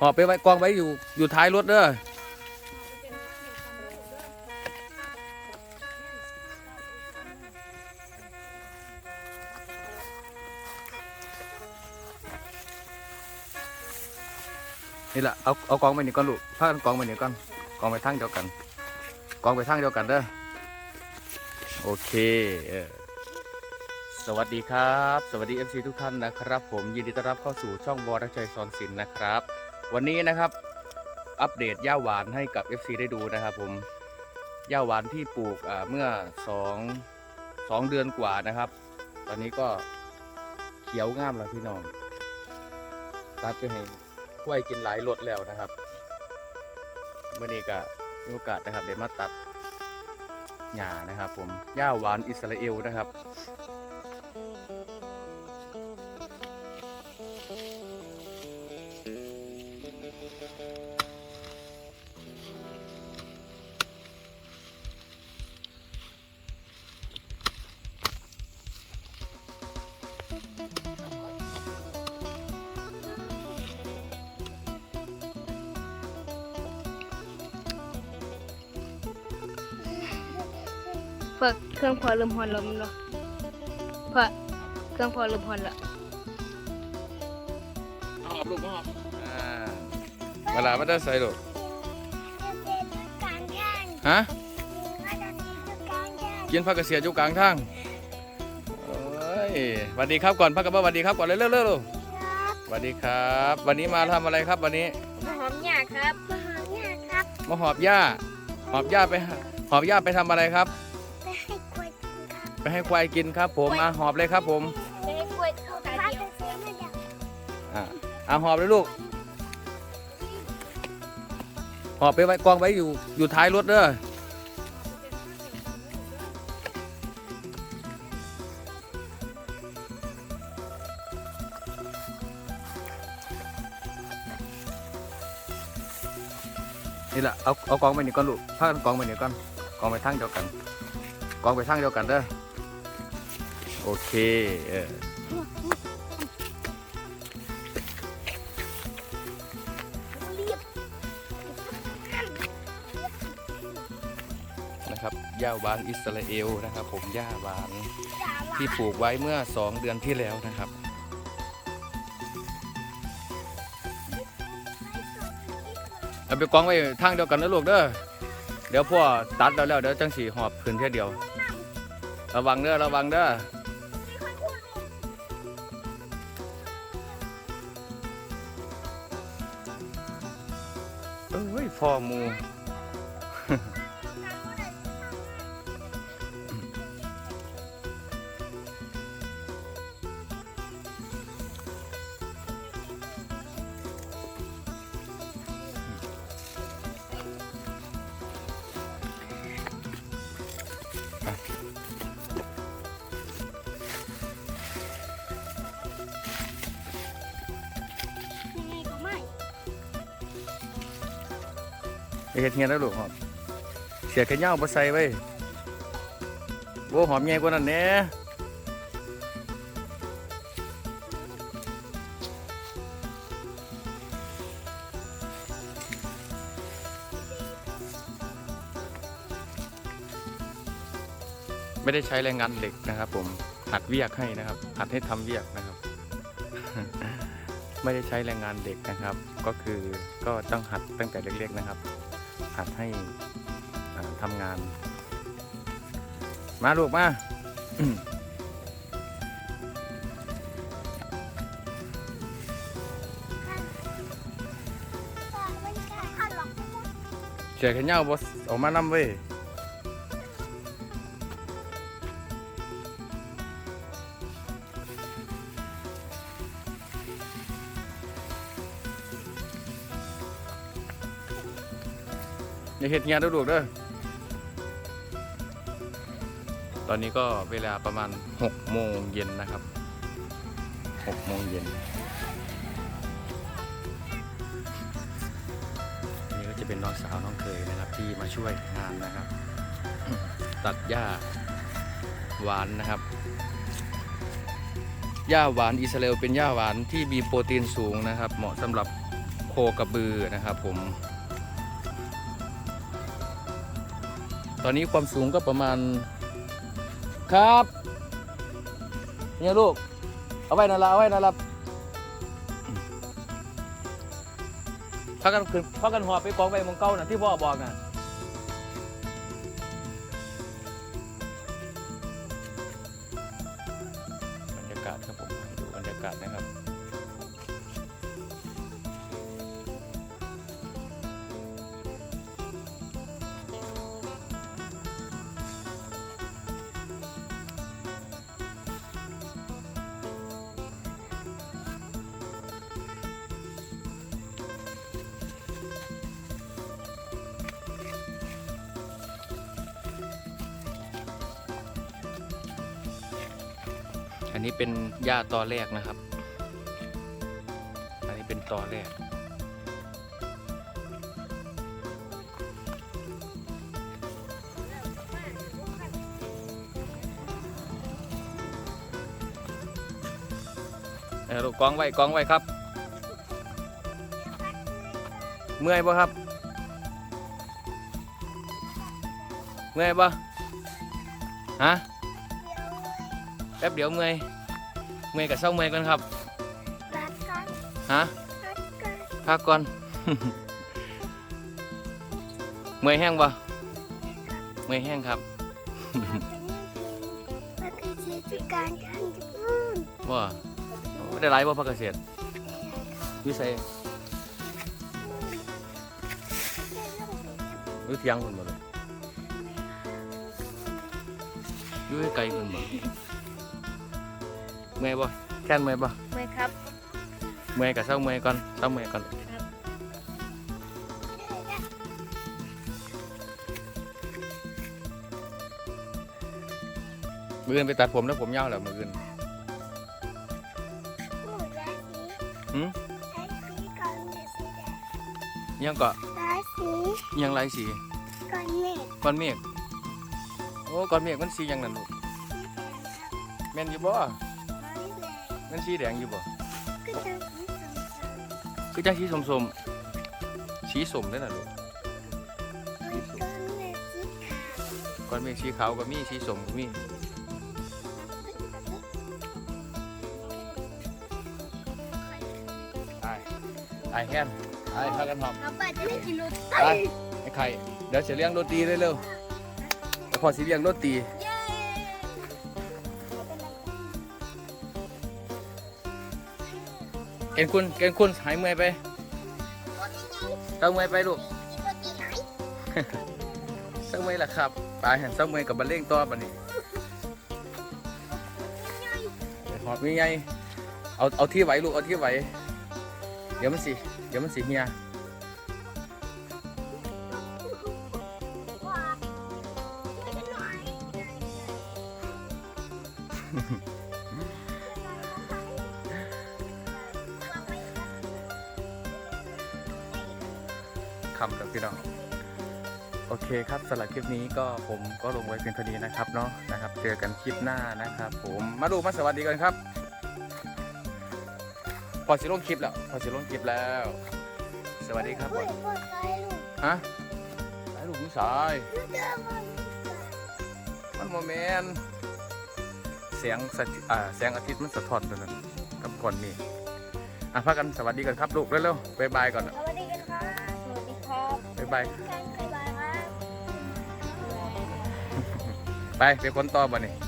หอบไปไว้กองไว้อยู่อยู่ท้ายรถเด้อนี่แหละเอาเอากองไปนี่ก่อนลูกพากันกองไปนี่ก่อนกองไปทางเดียวกัน กองไปทางเดียวกันเด้อโอเคเออสวัสดีครับ สวัสดี FC ทุกท่านนะครับ ผมยินดีต้อนรับเข้าสู่ช่องบอรักชัยสอนศิลป์นะครับ วันนี้นะครับ อัปเดตย่าหวานให้กับ FC ได้ดูนะครับ ผมย่าหวานที่ปลูกเมื่อสองเดือนกว่านะครับ ตอนนี้ก็เขียวงามแล้วพี่น้องตัดไปให้กล้วยกินหลายรสแล้วนะครับเมื่อนี้ก็มีโอกาสนะครับเดี๋ยวมาตัดหญ้านะครับ ผมย่าหวานอิสราเอลนะครับ เปิดเครื่องพอเริ่มฮอนแล้วมั้งเนาะเปิดเครื่องพอเริ่มฮอนแล้วหอบลูกหอบอ่าเวลาไม่ได้ใส่ลูกฮะกินผักกระเสียดอยู่กลางทางโอ้ยสวัสดีครับก่อนพักกับสวัสดีครับก่อนเร็วๆเร็วๆเร็วสวัสดีครับ วันนี้มาทำอะไรครับวันนี้ มาหอมหยาครับ มาหอบหญ้า หอบหญ้าไปหาหอบหญ้าไปทำอะไรครับ ไปให้ควายกินครับ ผมอะหอบเลยครับ ผมไม่ให้กล้วยเข้าตาเดียวอะอะหอบเลยลูก หอบไปไว้กองไว้อยู่อยู่ท้ายรถเด้อนี่แหละเอาเอากองไปนี่ก่อนลูกพากันกองไปนี่ก่อนกองไปทางเดียวกัน กองไปทางเดียวกันเด้อ โอเคเออนะครับหญ้าหวานอิสราเอลนะครับ ผมหญ้าหวานที่ปลูกไว้เมื่อ 2 เดือนที่แล้วนะครับเอาไปกองไว้ทางเดียวกันนะลูกเด้อเดี๋ยวพ่อตัดแล้วแล้วเดี๋ยวจังสีหอบขึ้นแค่เดียว ระวังเด้อระวังเด้อ พ่อมู เฮ็ดเฮียนแล้วลูกหอมเสียแค่เหย้าบ่ใส่ไว้โว้หอมใหญ่กว่านั้นแหน่ไม่ได้ใช้แรงงานเหล็กนะครับ ผมหัดเวียกให้นะครับหัดให้ทำเวียกนะครับ ไม่ได้ใช้แรงงานเด็กนะครับ ก็คือก็ต้องหัดตั้งแต่เล็กๆนะครับ หัดให้อ่าทำงาน มาลูกมาเสียแค่เหย้าบอออกมานำเว้ย เห็ดเงียเด้อลูกเด้อตอนนี้ก็เวลาประมาณ6โมงเย็นนะครับ6โมงเย็นนี่ก็จะเป็นน้องสาวน้องเคยนะครับที่มาช่วยงานนะครับ ตัดหญ้าหวานนะครับหญ้าหวานอิสราเอลเป็นหญ้าหวานที่มีโปรตีนสูงนะครับ เหมาะสำหรับโคกระบือนะครับผม อนนี้ความสูงก็ประมาณครับ เนี่ยลูก เอาไว้นั่นละเอาไว้นั่นละพักกันขึ้นพักกันหอบไปกองไปมองเก้าน่ะที่พ่อบอกน่ะบรรยากาศครับผมดูบรรยากาศนะครับ อันนี้เป็นหญ้าตอแรกนะครับ อันนี้เป็นตอแรก เออลูกกองไว้กองไว้ครับ เมื่อยปะครับ เมื่อยปะฮะ แป๊บเดี๋ยวเมื่อยเมื่อยกับเศร้าเมื่อยกันครับรักกันฮะรักกันพักก่อน เมื่อยแห้งปะเมื่อยแห้งครับเป็นยังไงมันคือชีวิตการทางญี่ปุ่นว่าไม่ได้ไล่ว่าพักเกษตรวิสัยวิเทียงคนหมดเลยอยุ่ไกลคนหมด เมื่อยปะแค่นเมื่อยปะไหมครับ เมื่อยกับเศร้าเมื่อยก่อนเศร้าเมื่อยก่อนมืออื่นไปตัดผมแล้วผมยาวแล้วมืออื่นหมูราสีหืมราสีก่อนเม็ดสีแดงยังก็ราสียังไรสีก่อนเม็ดก้อนเมฆโอ้ก้อนเมฆมันสีหยังนั่นลูกสีแดงครับแม่นอยู่บ่ร้อยแดง มันสีแดงอยู่บ่ก็จะสีสมสมคือจังสีสมสมๆสีสมได้อน่ะลูกก่อนเม็ดสีขาวก้อนเมฆสีขาวก็มีสีสมก็มีไอ้ไอ้แค้นไอ้พากันหอม เราเปิดจะได้กินรสไปไอ้ไข่ เดี๋ยวจะเลี้ยงโรตีเร็วๆแล้วพอสิเลี้ยงโรตี เย้ เกณฑ์คุณเกณฑ์คุณหายเมื่อยไปเศร้าเมื่อยไปลูกกินรสตีไหนเศร้าเมื่อยล่ะครับไปหันเศร้าเมื่อยกับบันเล่งต่อบันนี้หอบมีไงเอาเอาที่ไหวลูกเอาที่ไหวเดี๋ยวมันสิเดี๋ยวมันสิเฮียว้าไม่ คำแล้วพี่น้องโอเคครับสำหรับคลิปนี้ก็ผมก็ลงไว้เพียงเท่านี้นะครับเนาะนะครับ เจอกันคลิปหน้านะครับ ผมมาดูมาสวัสดีกันครับ พอสิลงคลิปแล้ว พอสิลงคลิปแล้ว สวัสดีครับเฮ้ยปวดใจลูกฮะสายลูกผู้ชายลูกเดินมามันโมเมนเสียงสะอ่าแสงอาทิตย์มันสะท้อนตัวนั้นกับก่อนนี่อะพักกันสวัสดีกันครับลูกเร็วๆบ๊ายบายก่อนายบายกันบ๊ายบายครับไปไปคนต่อบ่นี่บ